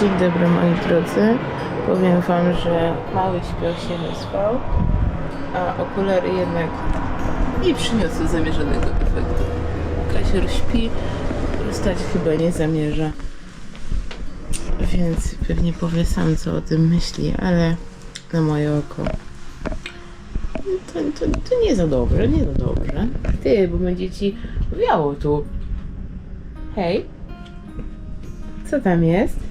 Dzień dobry moi drodzy. Powiem wam, że mały śpioch się wyspał, a okulary jednak nie przyniosły zamierzonego efektu. Kasior śpi, wstać chyba nie zamierza. Więc pewnie powie sam co o tym myśli, ale na moje oko. To, to, to nie za dobrze, nie za dobrze. Ty, bo będzie ci wiało tu. Hej. Co tam jest?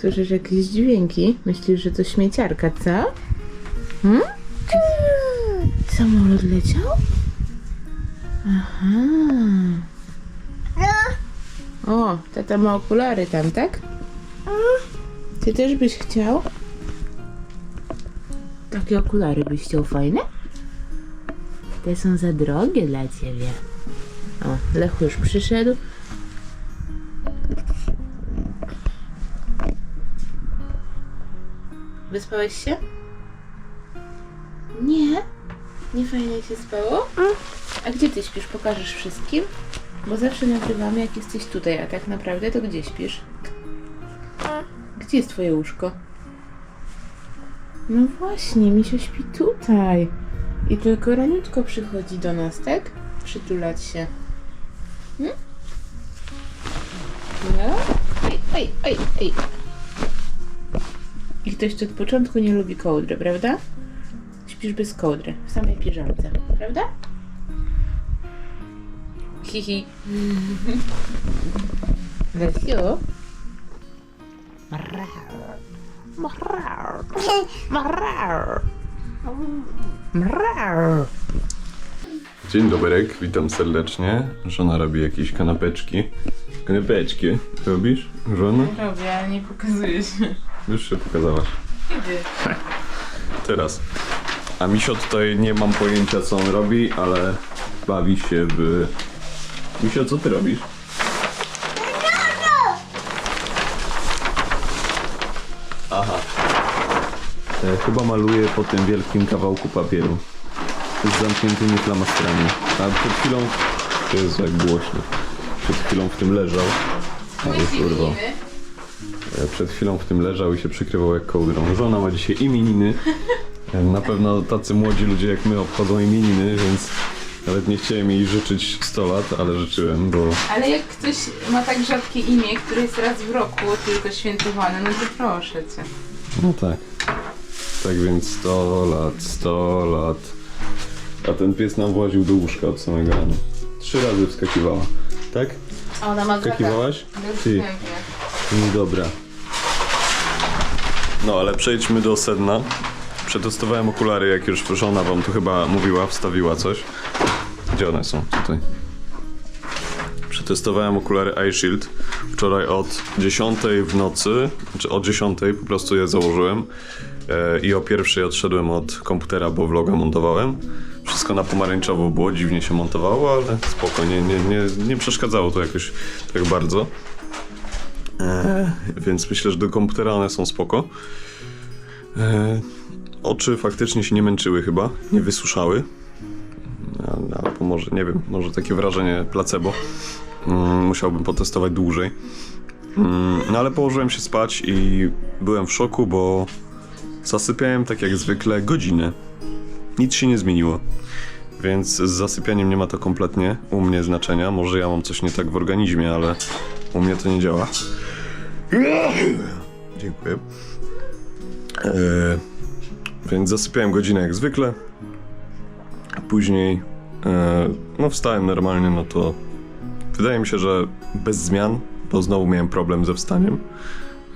Słyszysz jakieś dźwięki? Myślisz, że to śmieciarka, co? Hmm? Samolot leciał? Aha. O, tata ma okulary tam, tak? Ty też byś chciał? Takie okulary byś chciał fajne? Te są za drogie dla ciebie. O, Lechu już przyszedł. Wyspałeś się? Nie? Nie fajnie się spało? A gdzie ty śpisz? Pokażesz wszystkim? Bo zawsze nagrywamy jak jesteś tutaj, a tak naprawdę to gdzie śpisz? Gdzie jest twoje łóżko? No właśnie, Misio śpi tutaj. I tylko raniutko przychodzi do nas, tak? Przytulać się. Hmm? No? Ej, ej, ej, ej. I ktoś, kto od początku nie lubi kołdry, prawda? Śpisz bez kołdry, w samej piżamce, prawda? Hihi. Lesiu? Mrau. Mrau. Dzień dobry, witam serdecznie. Żona robi jakieś kanapeczki. Kanapeczki robisz, żona? Robię, ale nie pokazuje się. Już się pokazałaś. Kiedy? Teraz. A Misio tutaj nie mam pojęcia co on robi, ale bawi się w... Misio, co ty robisz? Aha. E, chyba maluje po tym wielkim kawałku papieru. Z zamkniętymi flamastrami. A przed chwilą... To jest jak głośno. Przed chwilą w tym leżał. A już urwał. E, Przed chwilą w tym leżał i się przykrywał jak kołdrą. Żona ma dzisiaj imieniny. E, Na pewno tacy młodzi ludzie jak my obchodzą imieniny, więc nawet nie chciałem jej życzyć 100 lat, ale życzyłem, bo Ale jak ktoś ma tak rzadkie imię, które jest raz w roku tylko świętowane, no to proszę cię. no tak. Tak więc 100 lat, 100 lat. A ten pies nam właził do łóżka od samego rana. Trzy razy wskakiwała. Tak? A ona ma Wskakiwałaś? Ty, Ty. dobra. No ale przejdźmy do sedna. Przetestowałem okulary, jak już żona wam tu chyba mówiła, wstawiła coś. Gdzie one są? Tutaj. Przetestowałem okulary Eye Shield wczoraj od 10 w nocy, czy od 10 po prostu je założyłem e, i o pierwszej odszedłem od komputera, bo vloga montowałem. Wszystko na pomarańczowo było, dziwnie się montowało, ale spoko, nie, nie, nie, nie przeszkadzało to jakoś tak bardzo. E, więc myślę, że do komputera one są spoko. E, oczy faktycznie się nie męczyły chyba, nie wysuszały. Albo może, nie wiem, może takie wrażenie placebo. Mm, musiałbym potestować dłużej. Mm, no ale położyłem się spać i byłem w szoku, bo zasypiałem tak jak zwykle godzinę. Nic się nie zmieniło. Więc z zasypianiem nie ma to kompletnie u mnie znaczenia. Może ja mam coś nie tak w organizmie, ale u mnie to nie działa. Dziękuję. Eee, więc zasypiałem godzinę jak zwykle. Później e, no wstałem normalnie, no to wydaje mi się, że bez zmian, bo znowu miałem problem ze wstaniem.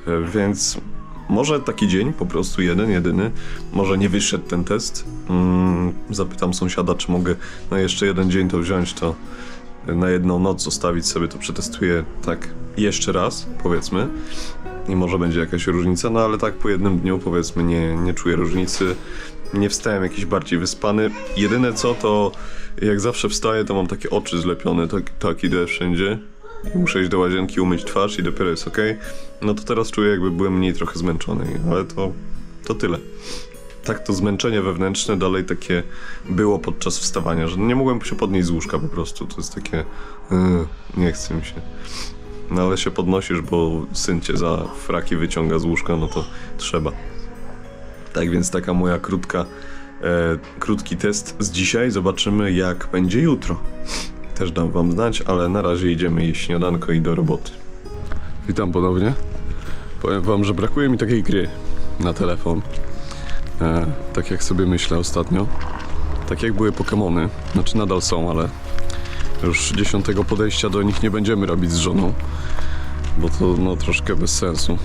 E, więc może taki dzień, po prostu jeden, jedyny. Może nie wyszedł ten test. Mm, zapytam sąsiada, czy mogę na jeszcze jeden dzień to wziąć, to na jedną noc zostawić sobie, to przetestuję tak jeszcze raz, powiedzmy. I może będzie jakaś różnica, no ale tak po jednym dniu powiedzmy nie, nie czuję różnicy. Nie wstałem jakiś bardziej wyspany. Jedyne co to jak zawsze wstaję, to mam takie oczy zlepione, tak, tak idę wszędzie. Muszę iść do łazienki, umyć twarz i dopiero jest ok. No to teraz czuję jakby byłem mniej trochę zmęczony, ale to, to tyle. Tak to zmęczenie wewnętrzne dalej takie było podczas wstawania, że nie mogłem się podnieść z łóżka po prostu. To jest takie... Yy, nie chce mi się. No ale się podnosisz, bo syn cię za fraki wyciąga z łóżka, no to trzeba. Tak więc taka moja krótka, e, krótki test z dzisiaj. Zobaczymy jak będzie jutro. Też dam wam znać, ale na razie idziemy jeść śniadanko i do roboty. Witam ponownie. Powiem wam, że brakuje mi takiej gry na telefon. E, tak jak sobie myślę ostatnio. Tak jak były Pokémony. Znaczy nadal są, ale już dziesiątego podejścia do nich nie będziemy robić z żoną. Bo to no troszkę bez sensu.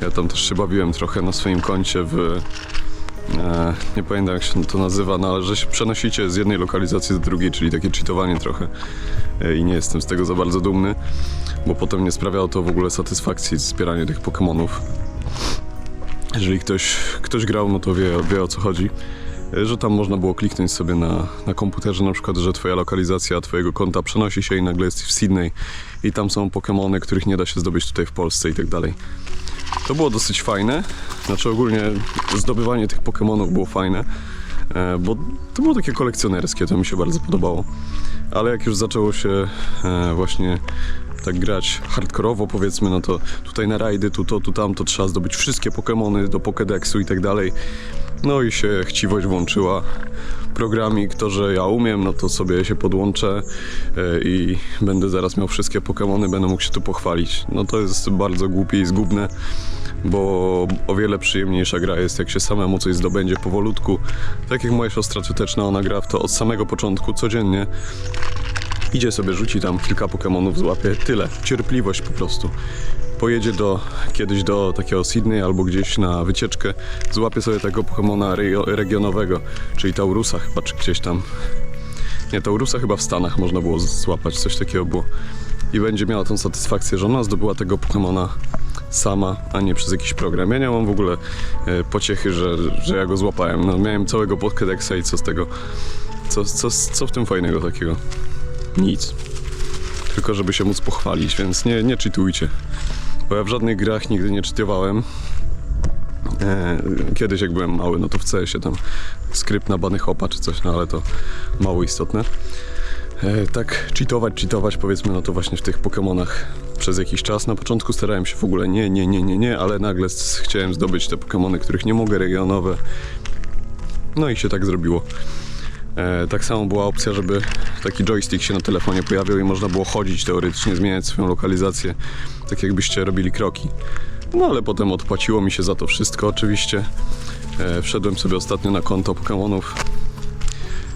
Ja tam też się bawiłem trochę na swoim koncie w... E, nie pamiętam jak się to nazywa, no ale że się przenosicie z jednej lokalizacji do drugiej, czyli takie cheatowanie trochę. E, I nie jestem z tego za bardzo dumny, bo potem nie sprawiało to w ogóle satysfakcji zbieranie tych Pokémonów. Jeżeli ktoś, ktoś grał, no to wie, wie o co chodzi. E, Że tam można było kliknąć sobie na, na komputerze, na przykład, że twoja lokalizacja twojego konta przenosi się i nagle jesteś w Sydney i tam są Pokémony, których nie da się zdobyć tutaj w Polsce i tak dalej. To było dosyć fajne. Znaczy ogólnie zdobywanie tych Pokémonów było fajne, e, bo to było takie kolekcjonerskie, to mi się bardzo podobało. Ale jak już zaczęło się e, właśnie tak grać hardkorowo powiedzmy, no to tutaj na rajdy, tu to, tu tamto trzeba zdobyć wszystkie Pokémony do Pokédexu i tak dalej. No i się chciwość włączyła. Programik, to, że ja umiem, no to sobie się podłączę e, i będę zaraz miał wszystkie Pokémony, będę mógł się tu pochwalić. No to jest bardzo głupie i zgubne, bo o wiele przyjemniejsza gra jest, jak się samemu coś zdobędzie powolutku. Tak jak moja siostra cioteczna, ona gra w to od samego początku, codziennie. Idzie sobie, rzuci tam kilka Pokémonów, złapie. Tyle. Cierpliwość po prostu. Pojedzie do, kiedyś do takiego Sydney albo gdzieś na wycieczkę, złapie sobie tego Pokémona regio- regionowego, czyli Taurusa chyba, czy gdzieś tam. Nie, Taurusa chyba w Stanach można było złapać, coś takiego było. I będzie miała tą satysfakcję, że ona zdobyła tego Pokémona sama, a nie przez jakiś program. Ja nie mam w ogóle e, pociechy, że, że ja go złapałem. No, miałem całego Pokédexa i co z tego? Co, co, co w tym fajnego takiego? Nic. Tylko żeby się móc pochwalić, więc nie, nie czytujcie. Bo ja w żadnych grach nigdy nie czytowałem. E, kiedyś jak byłem mały, no to w CS-ie tam skrypt na bany hopa czy coś, no ale to mało istotne. E, tak cheatować, cheatować powiedzmy, no to właśnie w tych Pokémonach przez jakiś czas. Na początku starałem się w ogóle nie, nie, nie, nie, nie, ale nagle chciałem zdobyć te Pokémony, których nie mogę, regionowe. No i się tak zrobiło. E, tak samo była opcja, żeby taki joystick się na telefonie pojawiał i można było chodzić teoretycznie, zmieniać swoją lokalizację, tak jakbyście robili kroki. No ale potem odpłaciło mi się za to wszystko oczywiście. E, wszedłem sobie ostatnio na konto Pokémonów.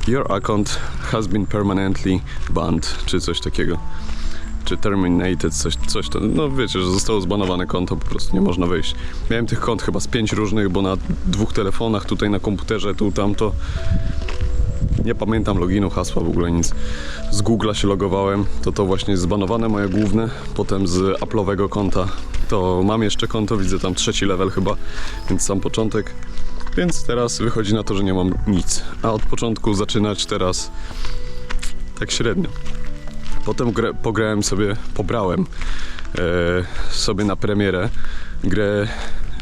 Your account has been permanently banned, czy coś takiego. Czy terminated, coś, coś to. No wiecie, że zostało zbanowane konto, po prostu nie można wejść. Miałem tych kont chyba z pięć różnych, bo na dwóch telefonach, tutaj na komputerze, tu, tamto. Nie pamiętam loginu, hasła, w ogóle nic. Z Google'a się logowałem, to to właśnie jest zbanowane moje główne. Potem z Apple'owego konta to mam jeszcze konto, widzę tam trzeci level chyba, więc sam początek. Więc teraz wychodzi na to, że nie mam nic. A od początku zaczynać teraz tak średnio. Potem grę, pograłem sobie, pobrałem e, sobie na premierę grę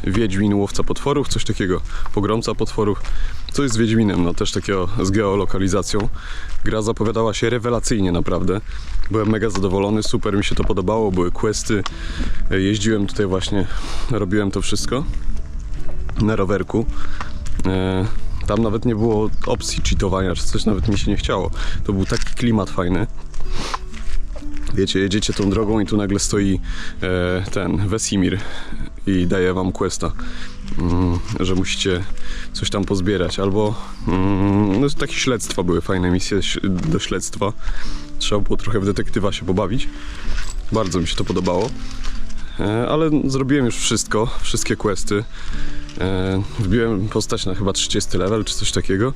Wiedźmin Łowca Potworów, coś takiego, Pogromca Potworów. Coś z Wiedźminem, no też takiego z geolokalizacją. Gra zapowiadała się rewelacyjnie naprawdę. Byłem mega zadowolony, super mi się to podobało, były questy. Jeździłem tutaj właśnie, robiłem to wszystko na rowerku. E, Tam nawet nie było opcji cheatowania czy coś, nawet mi się nie chciało. To był taki klimat fajny. Wiecie, jedziecie tą drogą i tu nagle stoi e, ten Wesimir i daje wam questa, mm, że musicie coś tam pozbierać. Albo mm, no, takie śledztwa były, fajne misje do śledztwa. Trzeba było trochę w detektywa się pobawić. Bardzo mi się to podobało. E, ale zrobiłem już wszystko, wszystkie questy. E, wbiłem postać na chyba 30 level czy coś takiego.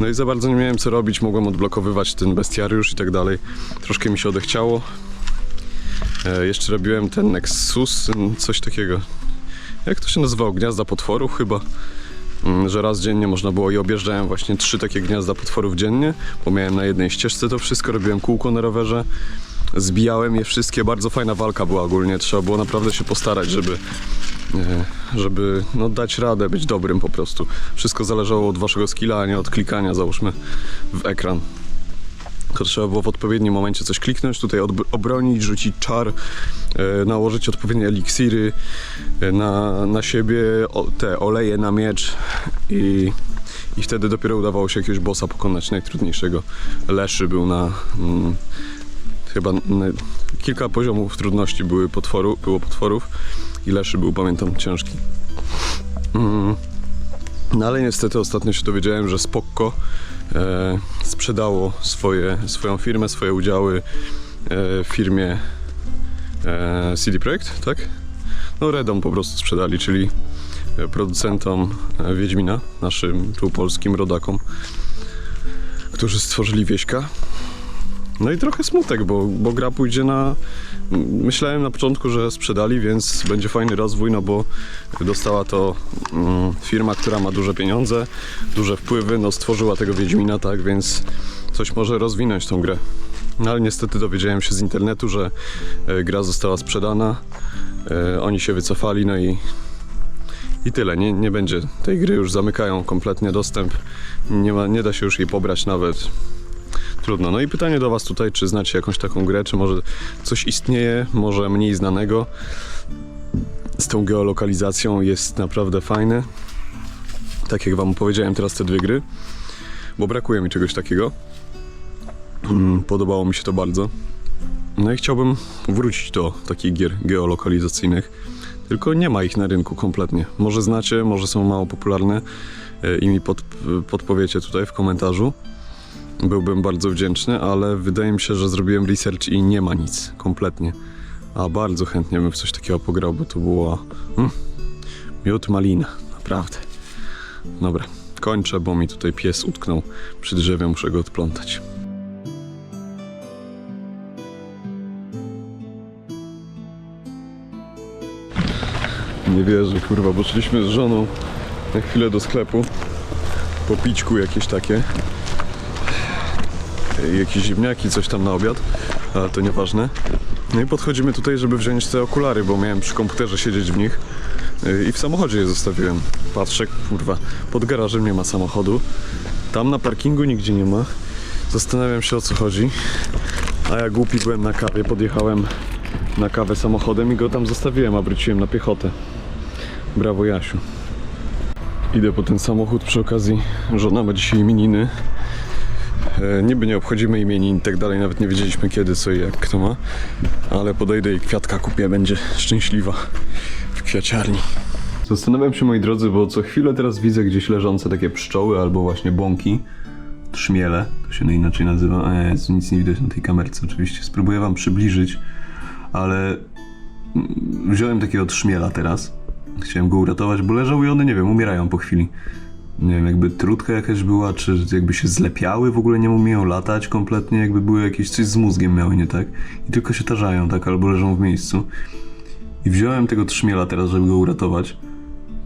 No i za bardzo nie miałem co robić, mogłem odblokowywać ten bestiariusz i tak dalej. Troszkę mi się odechciało. E, jeszcze robiłem ten Nexus, m, coś takiego. Jak to się nazywało? Gniazda potworów chyba. Mm, Że raz dziennie można było i objeżdżałem właśnie trzy takie gniazda potworów dziennie, bo miałem na jednej ścieżce to wszystko, robiłem kółko na rowerze, zbijałem je wszystkie, bardzo fajna walka była ogólnie, trzeba było naprawdę się postarać, żeby, e, żeby no, dać radę, być dobrym po prostu. Wszystko zależało od waszego skilla, a nie od klikania, załóżmy, w ekran. Trzeba było w odpowiednim momencie coś kliknąć, tutaj obronić, rzucić czar, e, nałożyć odpowiednie eliksiry e, na, na siebie, te oleje na miecz i, i wtedy dopiero udawało się jakiegoś bossa pokonać, najtrudniejszego. Leszy był na... Mm, chyba na, kilka poziomów trudności były potworu, było potworów i Leszy był, pamiętam, ciężki. Mm. No ale niestety ostatnio się dowiedziałem, że Spokko sprzedało swoje, swoją firmę, swoje udziały e, firmie e, CD Projekt, tak? No Redom po prostu sprzedali, czyli e, producentom e, Wiedźmina, naszym tu polskim rodakom, którzy stworzyli Wieśka. No i trochę smutek, bo, bo gra pójdzie na. Myślałem na początku, że sprzedali, więc będzie fajny rozwój, no bo dostała to mm, firma, która ma duże pieniądze, duże wpływy, no stworzyła tego Wiedźmina, tak, więc coś może rozwinąć tą grę. No ale niestety dowiedziałem się z internetu, że e, gra została sprzedana, e, oni się wycofali, no i, i tyle. Nie, nie będzie tej gry, już zamykają kompletnie dostęp, nie, ma, nie da się już jej pobrać nawet. Trudno. No i pytanie do Was tutaj, czy znacie jakąś taką grę, czy może coś istnieje, może mniej znanego. Z tą geolokalizacją jest naprawdę fajne. Tak jak Wam powiedziałem teraz te dwie gry, bo brakuje mi czegoś takiego. Mm, Podobało mi się to bardzo. No i chciałbym wrócić do takich gier geolokalizacyjnych, tylko nie ma ich na rynku kompletnie. Może znacie, może są mało popularne e, i mi pod, podpowiecie tutaj w komentarzu. Byłbym bardzo wdzięczny, ale wydaje mi się, że zrobiłem research i nie ma nic kompletnie. A bardzo chętnie bym w coś takiego pograł, bo to było mm, miód malina, naprawdę. Dobra, kończę, bo mi tutaj pies utknął przy drzewie, muszę go odplątać. Nie wierzę, kurwa, bo szliśmy z żoną na chwilę do sklepu po pićku jakieś takie jakieś ziemniaki, coś tam na obiad, ale to nieważne. No i podchodzimy tutaj, żeby wziąć te okulary, bo miałem przy komputerze siedzieć w nich yy, i w samochodzie je zostawiłem. Patrzę, kurwa, pod garażem nie ma samochodu, tam na parkingu nigdzie nie ma. Zastanawiam się o co chodzi, a ja głupi byłem na kawie, podjechałem na kawę samochodem i go tam zostawiłem, a wróciłem na piechotę. Brawo Jasiu. Idę po ten samochód przy okazji, żona ma dzisiaj imieniny. E, Niby nie obchodzimy imienin i tak dalej, nawet nie wiedzieliśmy kiedy, co i jak kto ma, ale podejdę i kwiatka kupię, będzie szczęśliwa w kwiaciarni. Zastanawiam się, moi drodzy, bo co chwilę teraz widzę gdzieś leżące takie pszczoły albo właśnie bąki, trzmiele, to się inaczej nazywa, e, nic nie widać na tej kamerce oczywiście, spróbuję wam przybliżyć, ale mm, wziąłem takiego trzmiela teraz, chciałem go uratować, bo leżał i one, nie wiem, umierają po chwili nie wiem, jakby trutka jakaś była, czy jakby się zlepiały, w ogóle nie umieją latać kompletnie, jakby były jakieś coś z mózgiem miały, nie tak? I tylko się tarzają, tak, albo leżą w miejscu. I wziąłem tego trzmiela teraz, żeby go uratować.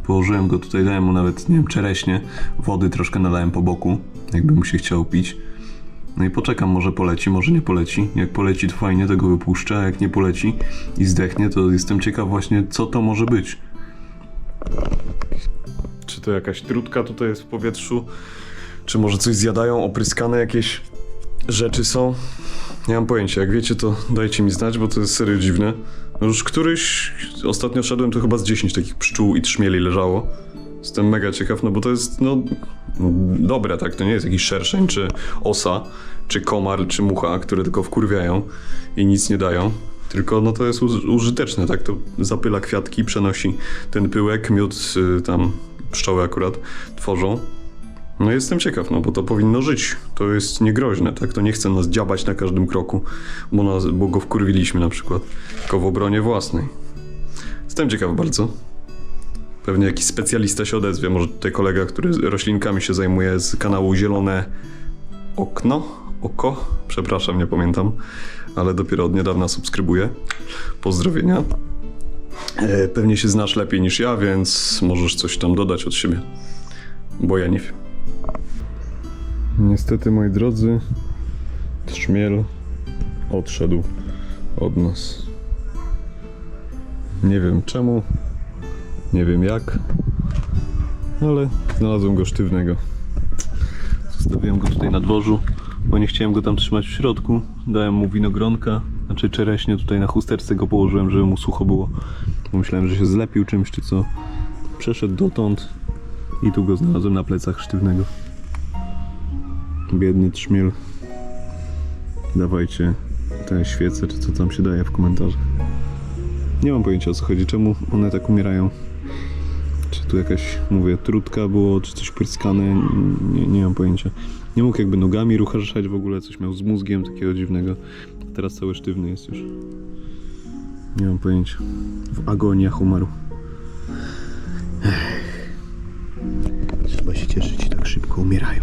Położyłem go tutaj, dałem mu nawet, nie wiem, czereśnie, wody troszkę nalałem po boku, jakby mu się chciał pić. No i poczekam, może poleci, może nie poleci. Jak poleci, to fajnie, to go wypuszczę, a jak nie poleci i zdechnie, to jestem ciekaw właśnie, co to może być. To jakaś trutka tutaj jest w powietrzu? Czy może coś zjadają, opryskane jakieś rzeczy są? Nie mam pojęcia. Jak wiecie, to dajcie mi znać, bo to jest serio dziwne. Już któryś, ostatnio szedłem, to chyba z 10 takich pszczół i trzmieli leżało. Jestem mega ciekaw, no bo to jest, no, dobre, tak? To nie jest jakiś szerszeń, czy osa, czy komar, czy mucha, które tylko wkurwiają i nic nie dają. Tylko no to jest uż- użyteczne, tak? To zapyla kwiatki, przenosi ten pyłek, miód y, tam pszczoły akurat tworzą. No jestem ciekaw, no bo to powinno żyć. To jest niegroźne, tak? To nie chce nas dziabać na każdym kroku, bo, nas, bo go wkurwiliśmy na przykład. Tylko w obronie własnej. Jestem ciekaw bardzo. Pewnie jakiś specjalista się odezwie, może tutaj kolega, który roślinkami się zajmuje z kanału Zielone Okno? Oko? Przepraszam, nie pamiętam, ale dopiero od niedawna subskrybuję. Pozdrowienia. E, Pewnie się znasz lepiej niż ja, więc możesz coś tam dodać od siebie. Bo ja nie wiem. Niestety, moi drodzy, trzmiel odszedł od nas. Nie wiem czemu, nie wiem jak, ale znalazłem go sztywnego. Zostawiłem go tutaj na dworzu, bo nie chciałem go tam trzymać w środku. Dałem mu winogronka, znaczy czereśnie tutaj na chusteczce go położyłem, żeby mu sucho było. Myślałem, że się zlepił czymś czy co. Przeszedł dotąd i tu go znalazłem na plecach sztywnego. Biedny trzmiel. Dawajcie te świece, czy co tam się daje w komentarzach. Nie mam pojęcia o co chodzi, czemu one tak umierają. Czy tu jakaś, mówię, trutka było, czy coś pryskane, nie, nie mam pojęcia. Nie mógł jakby nogami ruszać w ogóle, coś miał z mózgiem takiego dziwnego. Teraz cały sztywny jest już. Nie mam pojęcia. W agoniach umarł. Ech. Trzeba się cieszyć, tak szybko umierają.